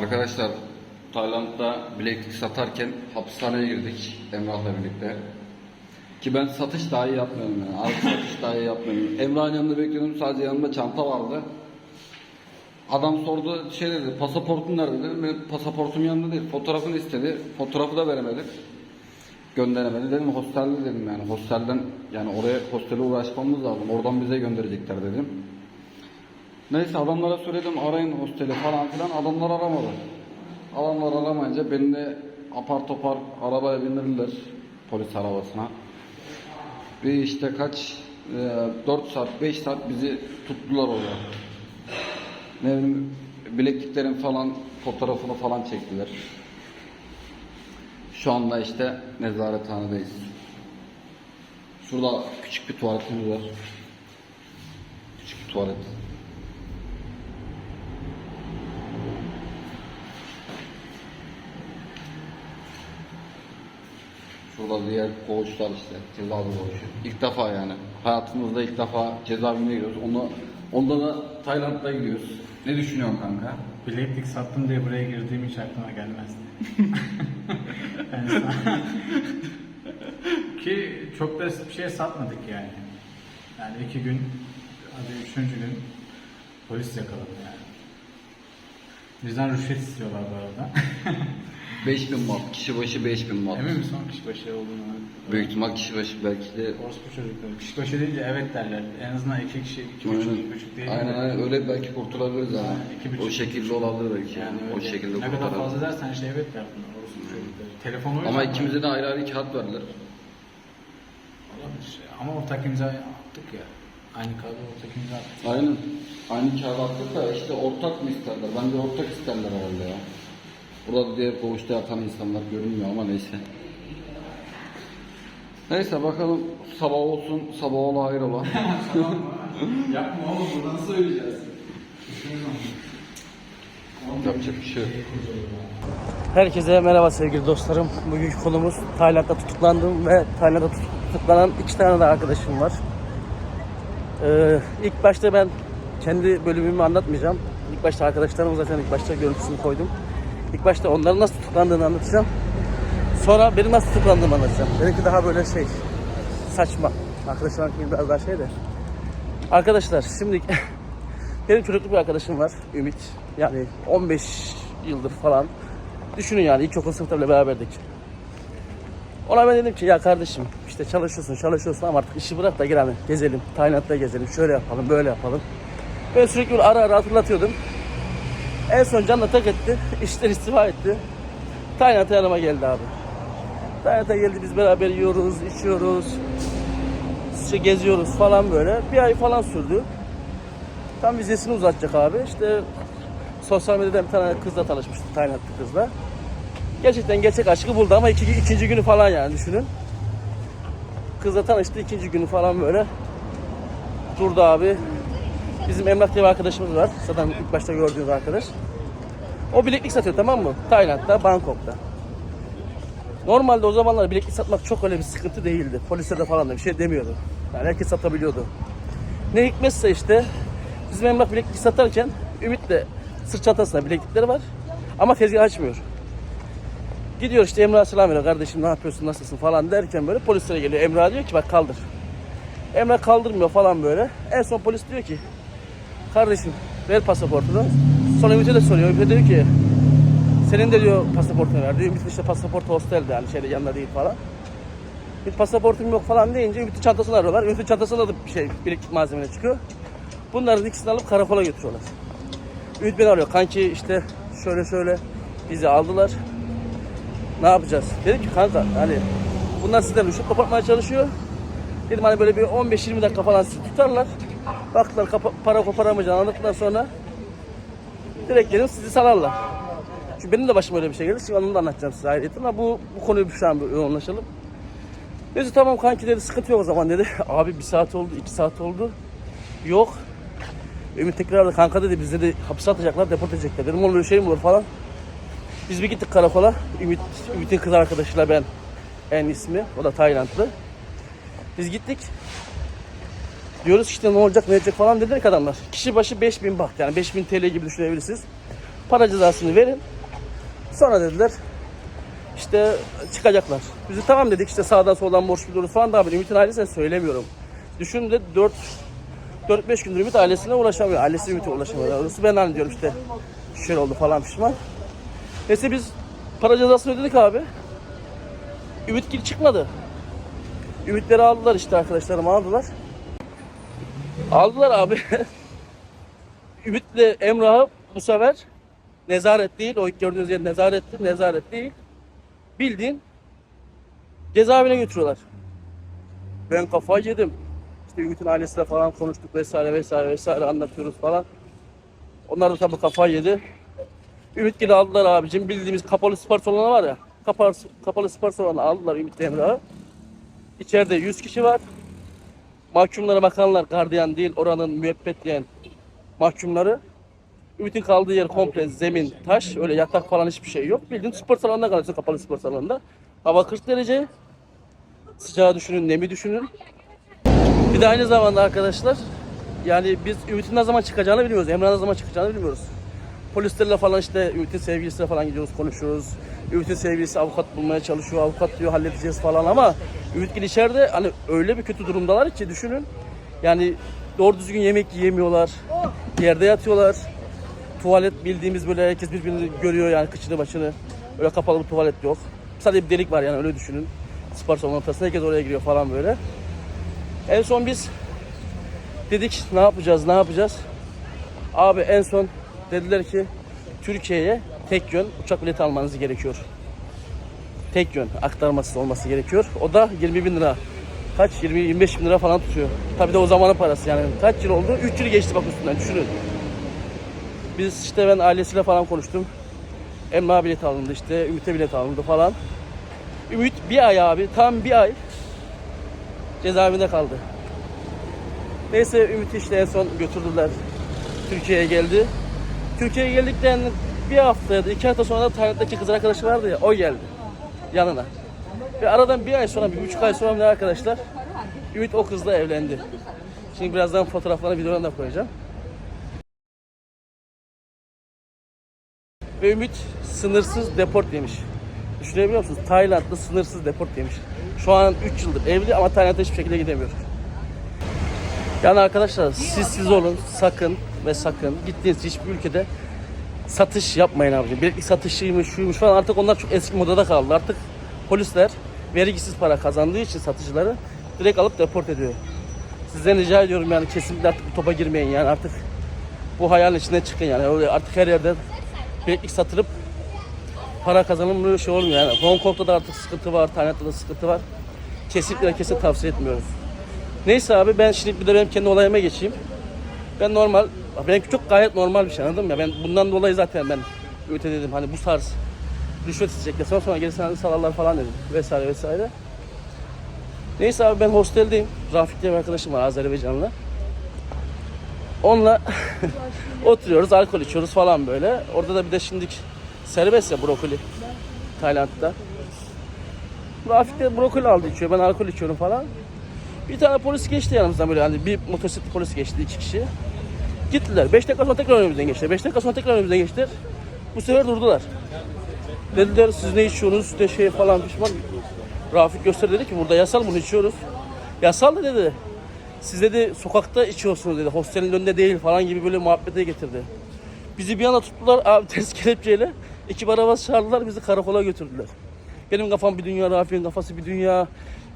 Arkadaşlar Tayland'da bileklik satarken hapishaneye girdik Emrah'la birlikte. Ki ben satış dahi yapmıyorum yani. Abi satış dahi yapmıyorum. Emrah'ın yanında bekliyordum sadece yanımda çanta vardı. Adam sordu şey dedi pasaportun nerede dedim. Benim pasaportum yanında değil. Fotoğrafını istedi. Fotoğrafı da veremedim. Gönderemedi. Dedim hostelde dedim yani. Hostelden yani oraya hostele uğraşmamız lazım. Oradan bize gönderecekler dedim. Neyse adamlara söyledim arayın hosteli falan filan adamlar aramadı. Adamlar aramayınca beni de apar topar arabaya bindirdiler polis arabasına. Bir işte kaç e, 4 saat 5 saat bizi tuttular orada. Ne bileyim bilekliklerin falan fotoğrafını falan çektiler. Şu anda işte nezarethanedeyiz. Şurada küçük bir tuvaletimiz var. Küçük bir tuvalet. Şurada diğer koğuşlar işte, cezaevi koğuşu. İlk defa yani. Hayatımızda ilk defa cezaevine gidiyoruz. Onu, onda da Tayland'da gidiyoruz. Ne düşünüyorsun kanka? Bileklik sattım diye buraya girdiğim hiç aklıma gelmezdi. ben sana... Ki çok da bir şey satmadık yani. Yani iki gün, hadi üçüncü gün polis yakaladı yani. Bizden rüşvet istiyorlar bu arada. 5000 baht, kişi başı 5000 baht. Emin misin o kişi başı olduğunu? Büyük ihtimal kişi başı belki de Orospu çocukları. Kişi başı deyince evet derler. En azından iki kişi, iki buçuk, iki buçuk değil. Aynen aynen öyle belki kurtulabiliriz yani. iki buçuk, o şekilde olabilir belki. Yani o öyle. şekilde Ne kadar kurtarabiliriz. fazla dersen işte evet derdin. Orospu çocukları. Telefonu Ama ikimize de ayrı ayrı kağıt verdiler. Olabilir. Ama ortak imza attık ya. Aynı kağıda ortak imza attık. Aynen. Aynı kağıt attık da işte ortak mı isterler? Bence ortak isterler herhalde ya. Burada diğer koğuşta yatan insanlar görünmüyor ama neyse. Neyse bakalım sabah olsun, sabah ola hayrola. Yapma oğlum buradan söyleyeceğiz. Yapacak bir şey yok. Herkese merhaba sevgili dostlarım. Bugünkü konumuz Tayland'da tutuklandım ve Tayland'da tutuklanan iki tane de arkadaşım var. Ee, ilk başta ben kendi bölümümü anlatmayacağım. İlk başta arkadaşlarım zaten ilk başta görüntüsünü koydum. İlk başta onların nasıl tutuklandığını anlatacağım. Sonra benim nasıl tutuklandığımı anlatacağım. Benimki daha böyle şey saçma. Arkadaşlarımki biraz daha şey de. Arkadaşlar şimdi benim çocukluk bir arkadaşım var Ümit. Yani 15 yıldır falan. Düşünün yani ilkokul sınıfta bile beraberdik. Ona ben dedim ki ya kardeşim işte çalışıyorsun çalışıyorsun ama artık işi bırak da gel hani gezelim. Tayland'da gezelim şöyle yapalım böyle yapalım. Ben sürekli ara ara hatırlatıyordum. En son canla tak etti. işten istifa etti. Tayland'a yanıma geldi abi. Tayland'a geldi biz beraber yiyoruz, içiyoruz. işte geziyoruz falan böyle. Bir ay falan sürdü. Tam vizesini uzatacak abi. İşte sosyal medyada bir tane kızla tanışmıştı. Taylandlı kızla. Gerçekten gerçek aşkı buldu ama iki, ikinci günü falan yani düşünün. Kızla tanıştı ikinci günü falan böyle. Durdu abi. Bizim diye bir arkadaşımız var. Zaten ilk başta gördüğünüz arkadaş. O bileklik satıyor tamam mı? Tayland'da, Bangkok'ta. Normalde o zamanlar bileklik satmak çok öyle bir sıkıntı değildi. Polise de falan da bir şey demiyordu. Yani herkes satabiliyordu. Ne hikmetse işte bizim Emrah bileklik satarken Ümit de sırt çantasında bileklikleri var. Ama tezgah açmıyor. Gidiyor işte Emrah selam veriyor. Kardeşim ne yapıyorsun nasılsın falan derken böyle polislere geliyor. Emrah diyor ki bak kaldır. Emrah kaldırmıyor falan böyle. En son polis diyor ki kardeşim ver pasaportunu. Sonra Ümit'e de soruyor. Ümit diyor ki senin de diyor pasaportunu ver diyor. Ümit işte pasaport hostelde yani şeyde yanında değil falan. Ümit pasaportum yok falan deyince Ümit'in çantasını arıyorlar. Ümit'in çantasında da bir şey bileklik malzemeleri çıkıyor. Bunların ikisini alıp karakola götürüyorlar. Ümit beni arıyor. Kanki işte şöyle şöyle bizi aldılar. Ne yapacağız? Dedim ki kanka hani bunlar sizden rüşvet kapatmaya çalışıyor. Dedim hani böyle bir 15-20 dakika falan sizi tutarlar. Baktılar para koparamayacağını anladıktan sonra direkt gelin sizi salarlar. Çünkü benim de başıma öyle bir şey geldi. Şimdi onu da anlatacağım size ayrıca ama bu, bu konuyu şu an yoğunlaşalım. Neyse tamam kanki dedi sıkıntı yok o zaman dedi. Abi bir saat oldu, iki saat oldu. Yok. Ümit tekrar da kanka dedi bizi de hapse atacaklar, deport edecekler. Dedim öyle şey mi olur falan. Biz bir gittik karakola. Ümit, Ümit'in kız arkadaşıyla ben en ismi. O da Taylandlı. Biz gittik. Diyoruz işte ne olacak ne olacak falan dediler ki adamlar. Kişi başı 5000 baht yani 5000 TL gibi düşünebilirsiniz. Para cezasını verin. Sonra dediler işte çıkacaklar. Biz de tamam dedik işte sağdan soldan borç biliyoruz falan da abi Ümit'in ailesine söylemiyorum. Düşün de 4 4-5 gündür Ümit ailesine ulaşamıyor. Ailesi Ümit'e ulaşamıyor. Orası ben hani diyorum işte şöyle oldu falan pişman. Neyse biz para cezasını ödedik abi. Ümit geri çıkmadı. Ümitleri aldılar işte arkadaşlarım aldılar. Aldılar abi. Ümit'le Emrah'ı bu sefer nezaret değil. O ilk gördüğünüz yer nezaretti. Nezaret değil. Bildiğin cezaevine götürüyorlar. Ben kafayı yedim. İşte Ümit'in ailesiyle falan konuştuk vesaire vesaire vesaire anlatıyoruz falan. Onlar da tabii kafayı yedi. Ümit gibi aldılar abicim. Bildiğimiz kapalı spor salonu var ya. Kapalı, kapalı spor salonu aldılar Ümit Emrah'ı. İçeride 100 kişi var. Mahkumlara bakanlar gardiyan değil oranın müebbet diyen mahkumları. Ümit'in kaldığı yer komple zemin, taş. Öyle yatak falan hiçbir şey yok. Bildiğin spor salonunda kalıyorsun kapalı spor salonunda. Hava 40 derece. Sıcağı düşünün, nemi düşünün. Bir de aynı zamanda arkadaşlar yani biz Ümit'in ne zaman çıkacağını bilmiyoruz. Emrah'ın ne zaman çıkacağını bilmiyoruz. Polislerle falan işte Ümit'in sevgilisiyle falan gidiyoruz konuşuyoruz. Ümit'in sevgilisi avukat bulmaya çalışıyor. Avukat diyor halledeceğiz falan ama Ümit Gil içeride hani öyle bir kötü durumdalar ki düşünün. Yani doğru düzgün yemek yiyemiyorlar. Yerde yatıyorlar. Tuvalet bildiğimiz böyle herkes birbirini görüyor yani kıçını başını. Öyle kapalı bir tuvalet yok. Sadece bir delik var yani öyle düşünün. Spor salonu ortasında herkes oraya giriyor falan böyle. En son biz dedik ne yapacağız ne yapacağız. Abi en son dediler ki Türkiye'ye tek yön uçak bileti almanız gerekiyor. Tek yön aktarması olması gerekiyor. O da 20 bin lira. Kaç? 20-25 bin lira falan tutuyor. Tabi de o zamanın parası yani. Kaç yıl oldu? 3 yıl geçti bak üstünden düşünün. Biz işte ben ailesiyle falan konuştum. Emrah bilet alındı işte, Ümit'e bilet alındı falan. Ümit bir ay abi, tam bir ay cezaevinde kaldı. Neyse Ümit'i işte en son götürdüler. Türkiye'ye geldi. Türkiye'ye geldikten bir hafta ya da iki hafta sonra da Tayland'daki kız arkadaşı vardı ya o geldi yanına. Ve aradan bir ay sonra, bir buçuk ay sonra arkadaşlar? Ümit o kızla evlendi. Şimdi birazdan fotoğraflarını videolarını da koyacağım. Ve Ümit sınırsız deport yemiş. Düşünebiliyor musunuz? Tayland'da sınırsız deport yemiş. Şu an 3 yıldır evli ama Tayland'a hiçbir şekilde gidemiyor. Yani arkadaşlar siz siz olun sakın ve sakın gittiğiniz hiçbir ülkede satış yapmayın abicim. Bileklik satışıymış, şuymuş falan artık onlar çok eski modada kaldı. Artık polisler vergisiz para kazandığı için satıcıları direkt alıp deport ediyor. Sizden rica ediyorum yani kesinlikle artık bu topa girmeyin yani artık bu hayalin içinden çıkın yani. Öyle artık her yerde bileklik satılıp para kazanılmıyor şey olmuyor yani. Hong Kong'da da artık sıkıntı var, Tayland'da da sıkıntı var. Kesinlikle kesin tavsiye etmiyoruz. Neyse abi ben şimdi bir de benim kendi olayıma geçeyim. Ben normal, benimki çok gayet normal bir şey anladın mı? ya? Ben bundan dolayı zaten ben öte dedim hani bu tarz rüşvet isteyecekler sonra sonra gelirsen salarlar falan dedim vesaire vesaire. Neyse abi ben hosteldeyim. Rafik diye bir arkadaşım var Azerbaycanlı. Onunla oturuyoruz, alkol içiyoruz falan böyle. Orada da bir de şimdi serbest ya brokoli Tayland'da. Rafik de brokoli aldı içiyor, ben alkol içiyorum falan. Bir tane polis geçti yanımızdan böyle hani bir motosikletli polis geçti iki kişi. Gittiler. 5 dakika sonra tekrar önümüzden geçtiler. 5 dakika sonra tekrar önümüzden geçtiler. Bu sefer durdular. Dediler siz ne içiyorsunuz işte şey falan pişman. Rafik göster dedi ki burada yasal bunu içiyoruz. Yasal da dedi. Siz dedi sokakta içiyorsunuz dedi. Hostelin önünde değil falan gibi böyle muhabbete getirdi. Bizi bir anda tuttular abi ters kelepçeyle. İki barabas çağırdılar bizi karakola götürdüler. Benim kafam bir dünya, Rafi'nin kafası bir dünya.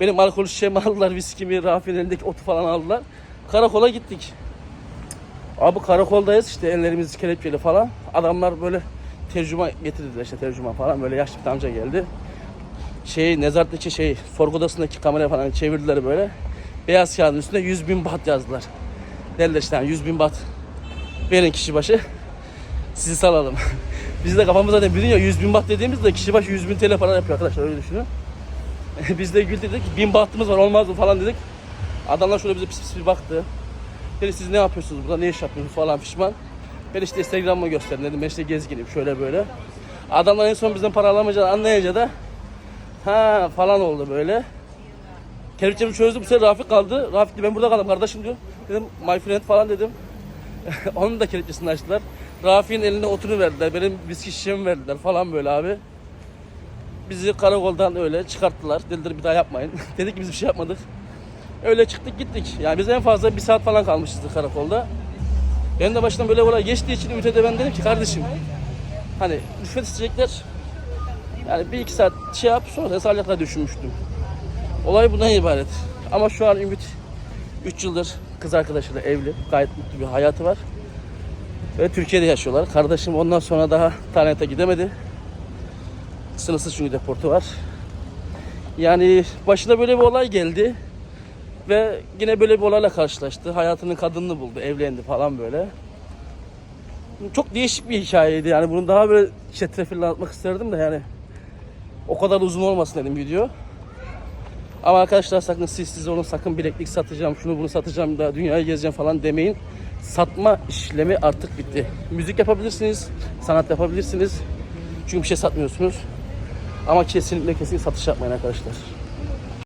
Benim alkol şişemi aldılar, viskimi, Rafi'nin elindeki otu falan aldılar. Karakola gittik. Abi karakoldayız işte ellerimiz kelepçeli falan. Adamlar böyle tercüman getirdiler işte tercüman falan böyle yaşlı bir amca geldi. Şey nezaretteki şey sorgu odasındaki kameraya falan çevirdiler böyle. Beyaz kağıdın üstünde 100 bin baht yazdılar. Dediler işte yani 100 bin baht verin kişi başı sizi salalım. Biz de kafamızda zaten bilin ya 100 bin baht dediğimizde kişi başı 100 bin TL para yapıyor arkadaşlar öyle düşünün. Biz de güldük dedik bin bahtımız var olmaz mı falan dedik. Adamlar şöyle bize pis pis bir baktı. Dedi siz ne yapıyorsunuz burada ne iş yapıyorsunuz falan pişman. Ben işte Instagram'ı gösterdim dedim ben işte gezginim şöyle böyle. Adamlar en son bizden para alamayacağını anlayınca da ha falan oldu böyle. Kelepçemi çözdüm bu sefer Rafik kaldı. Rafik dedi ben burada kaldım kardeşim diyor. Dedim my friend falan dedim. Onun da kelepçesini açtılar. Rafi'nin eline otunu verdiler. Benim viski şişemi verdiler falan böyle abi. Bizi karakoldan öyle çıkarttılar. Dediler bir daha yapmayın. Dedik ki biz bir şey yapmadık. Öyle çıktık gittik. Yani biz en fazla bir saat falan kalmışızdır karakolda. Benim de baştan böyle olay geçtiği için Ümit'e ben dedim ki kardeşim hani rüşvet isteyecekler. Yani bir iki saat şey yap sonra hesaplayacaklar düşünmüştüm. Olay bundan ibaret. Ama şu an Ümit 3 yıldır kız arkadaşıyla evli. Gayet mutlu bir hayatı var. Ve Türkiye'de yaşıyorlar. Kardeşim ondan sonra daha Tayland'a gidemedi. Sınırsız çünkü deportu var. Yani başına böyle bir olay geldi. Ve yine böyle bir olayla karşılaştı. Hayatının kadınını buldu, evlendi falan böyle. Çok değişik bir hikayeydi yani bunu daha böyle çetrefilli anlatmak isterdim de yani o kadar uzun olmasın dedim video. Ama arkadaşlar sakın siz siz onu sakın bileklik satacağım, şunu bunu satacağım da dünyayı gezeceğim falan demeyin. Satma işlemi artık bitti. Müzik yapabilirsiniz, sanat yapabilirsiniz. Çünkü bir şey satmıyorsunuz. Ama kesinlikle kesinlikle satış yapmayın arkadaşlar.